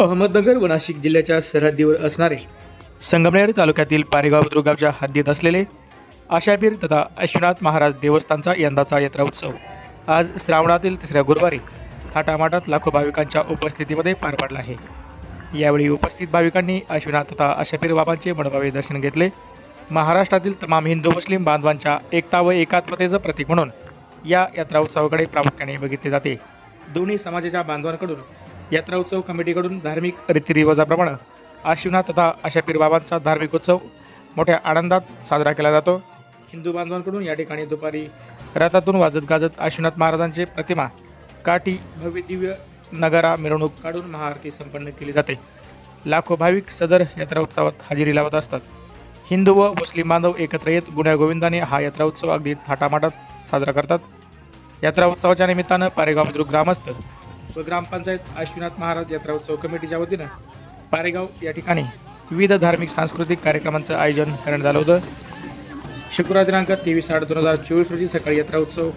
अहमदनगर व नाशिक जिल्ह्याच्या सरहद्दीवर असणारे संगमनेर तालुक्यातील पारेगाव दुर्गावच्या हद्दीत असलेले आशापीर तथा अश्वनाथ महाराज देवस्थानचा यंदाचा यात्रा उत्सव. आज श्रावणातील तिसऱ्या गुरुवारी थाटामाटात लाखो भाविकांच्या उपस्थितीमध्ये पार पडला आहे. यावेळी उपस्थित भाविकांनी अश्वनाथ तथा आशापीर बाबांचे मनोभावे दर्शन घेतले. महाराष्ट्रातील तमाम हिंदू मुस्लिम बांधवांच्या एकता व एकात्मतेचं प्रतीक म्हणून या यात्रा उत्सवाकडे प्रामुख्याने बघितले जाते. दोन्ही समाजाच्या बांधवांकडून यात्रा उत्सव कमिटीकडून धार्मिक रीतिरिवाजाप्रमाणे आशिवनाथ तथा आशापीर बाबांचा धार्मिक उत्सव मोठ्या आनंदात साजरा केला जातो. हिंदू बांधवांकडून या ठिकाणी दुपारी रथातून वाजत गाजत आशिवनाथ महाराजांचे प्रतिमा काठी भव्य दिव्य नगारा मिरवणूक काढून महाआरती संपन्न केली जाते. लाखो भाविक सदर यात्रा उत्सवात हजेरी लावत असतात. हिंदू व मुस्लिम बांधव एकत्र येत गुण्यागोविंदाने हा यात्रा उत्सव अगदी थाटामाटात साजरा करतात. यात्रा उत्सवाच्या निमित्तानं पारेगाव बुद्रुक ग्रामस्थ व ग्रामपंचायत अश्विनाथ महाराज यात्रा उत्सव कमिटीच्या वतीनं पारेगाव या ठिकाणी विविध धार्मिक सांस्कृतिक कार्यक्रमांचं आयोजन करण्यात आलं होतं. शुक्रवार दिनांक तेवीस आठ दोन हजार चोवीस रोजी सकाळी यात्रा उत्सव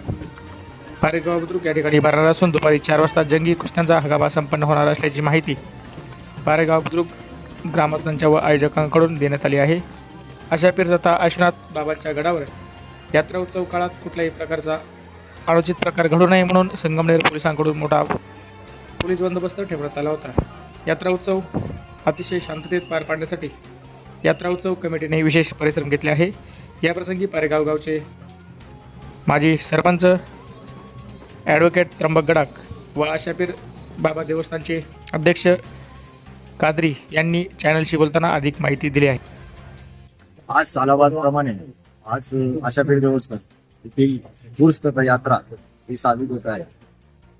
पारेगाव बुद्रुक या ठिकाणी भरणार असून दुपारी चार वाजता जंगी कुस्त्यांचा हगाबा संपन्न होणार असल्याची माहिती पारेगाव बुद्रुक ग्रामस्थांच्या व आयोजकांकडून देण्यात आली आहे. अशा तथा अश्वनाथ बाबांच्या गडावर यात्रा उत्सव काळात कुठल्याही प्रकारचा अनुचित प्रकार घडू नये म्हणून संगमनेर पोलिसांकडून मोठा पोलीस बंदोबस्त ठेवण्यात आला होता. यात्रा उत्सव अतिशय शांततेत पार पाडण्यासाठी यात्रा उत्सव कमिटीने विशेष परिश्रम घेतले आहे. याप्रसंगी पारेगाव गावचे माजी सरपंच ॲडव्होकेट त्र्यंबक गडाख व आशापीर बाबा देवस्थानचे अध्यक्ष कादरी यांनी चॅनलशी बोलताना अधिक माहिती दिली आहे. आज सालाबाद प्रमाणे आज आशापीर देवस्थान येथील गुरुस यात्रा ही साजरी होत आहे.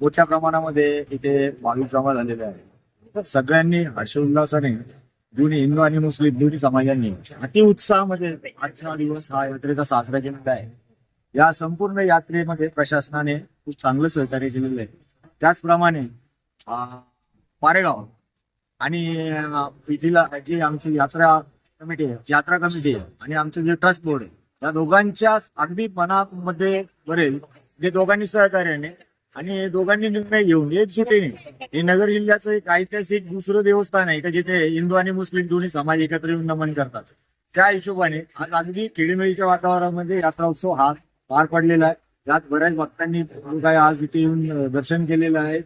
मोठ्या प्रमाणामध्ये इथे भाविक जमा झालेले आहे. सगळ्यांनी हर्षोल्लासाने दोन्ही हिंदू आणि मुस्लिम दोन्ही समाजांनी अति उत्साहामध्ये म्हणजे आजचा दिवस हा यात्रेचा साजरा केलेला आहे. या संपूर्ण यात्रेमध्ये प्रशासनाने खूप चांगलं सहकार्य केलेलं आहे. त्याचप्रमाणे पारेगाव आणि अं, जी आमची यात्रा कमिटी आहे यात्रा कमिटी आहे आणि आमचं जे ट्रस्ट बोर्ड आहे या दोघांच्या अगदी मनामध्ये भरेल जे दोघांनी सहकार्याने आणि दोघांनी निर्णय घेऊन एक सुटीने हे नगर जिल्ह्याचं एक ऐतिहासिक दुसरं देवस्थान आहे का जिथे हिंदू आणि मुस्लिम दोन्ही समाज एकत्र येऊन नमन करतात. त्या हिशोबाने आज अगदी खेळीमेळीच्या वातावरणामध्ये यात्रा उत्सव हा पार पडलेला आहे. यात बऱ्याच भक्तांनी काय आज इथे येऊन दर्शन केलेलं आहे.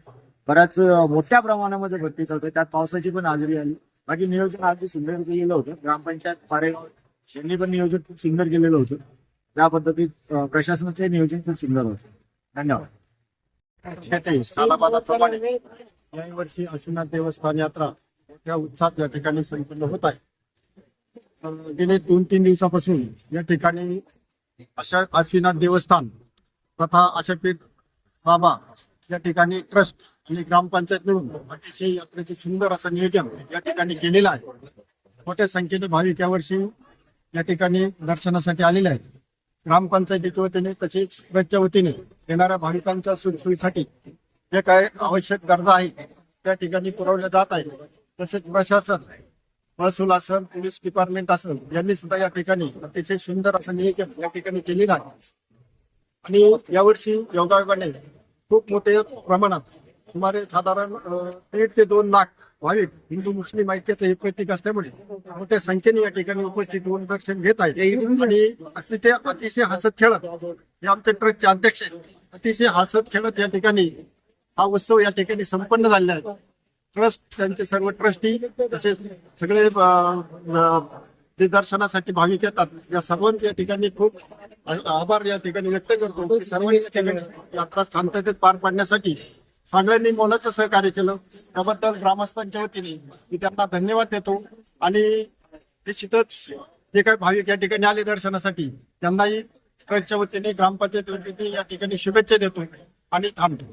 बऱ्याच मोठ्या प्रमाणामध्ये भरती करतोय. त्यात पावसाची पण हजेरी आली. बाकी नियोजन अगदी सुंदर केलेलं होतं. ग्रामपंचायत पारेगाव यांनी पण नियोजन खूप सुंदर केलेलं होतं. त्या पद्धतीत प्रशासनाचे नियोजन खूप सुंदर होतं. धन्यवाद. सालाबादाप्रमाणे याही वर्षी अश्वनाथ देवस्थान यात्रा मोठ्या उत्साहात या ठिकाणी संपन्न होत आहे. गेले दोन तीन दिवसापासून या ठिकाणी अशा अश्विनाथ देवस्थान तथा आशापीठ बाबा या ठिकाणी ट्रस्ट आणि ग्रामपंचायत मिळून अतिशय यात्रेचे सुंदर असं नियोजन या ठिकाणी केलेलं आहे. मोठ्या संख्येने भाविक यावर्षी या ठिकाणी दर्शनासाठी आलेले आहेत. ग्रामपंचायतीच्या वतीने तसेच रच्या वतीने येणाऱ्या भाविकांच्या सुखसोयीसाठी जे काय आवश्यक गरजा आहे त्या ठिकाणी पुरवल्या जात आहेत. तसेच प्रशासन महसूल असेल पोलीस डिपार्टमेंट असेल यांनी सुद्धा या ठिकाणी अतिशय सुंदर असं नियोजन या ठिकाणी केलेलं आहे. आणि यावर्षी योगायोगाने खूप मोठ्या प्रमाणात सुमारे साधारण दीड ते दोन लाख भाविक हिंदू मुस्लिम ऐक्याचं हे प्रतीक असल्यामुळे मोठ्या संख्येने या ठिकाणी उपस्थित होऊन दर्शन घेत आहेत. आणि असे ते अतिशय हसत खेळत. हे आमचे ट्रस्टचे अध्यक्ष अतिशय हसत खेळत या ठिकाणी हा उत्सव या ठिकाणी संपन्न झालेला आहे. ट्रस्ट त्यांचे सर्व ट्रस्टी तसेच सगळे जे दर्शनासाठी भाविक येतात या सर्वांचे या ठिकाणी खूप आभार या ठिकाणी व्यक्त करतो. की सर्वांनी यात्रा शांततेत पार पाडण्यासाठी सगळ्यांनी मोलाचं सहकार्य केलं. त्याबद्दल ग्रामस्थांच्या वतीने मी त्यांना धन्यवाद देतो. आणि निश्चितच जे काही भाविक या ठिकाणी आले दर्शनासाठी त्यांनाही ट्रस्टच्या वतीने ग्रामपंचायत वतीने या ठिकाणी शुभेच्छा देतो आणि थांबतो.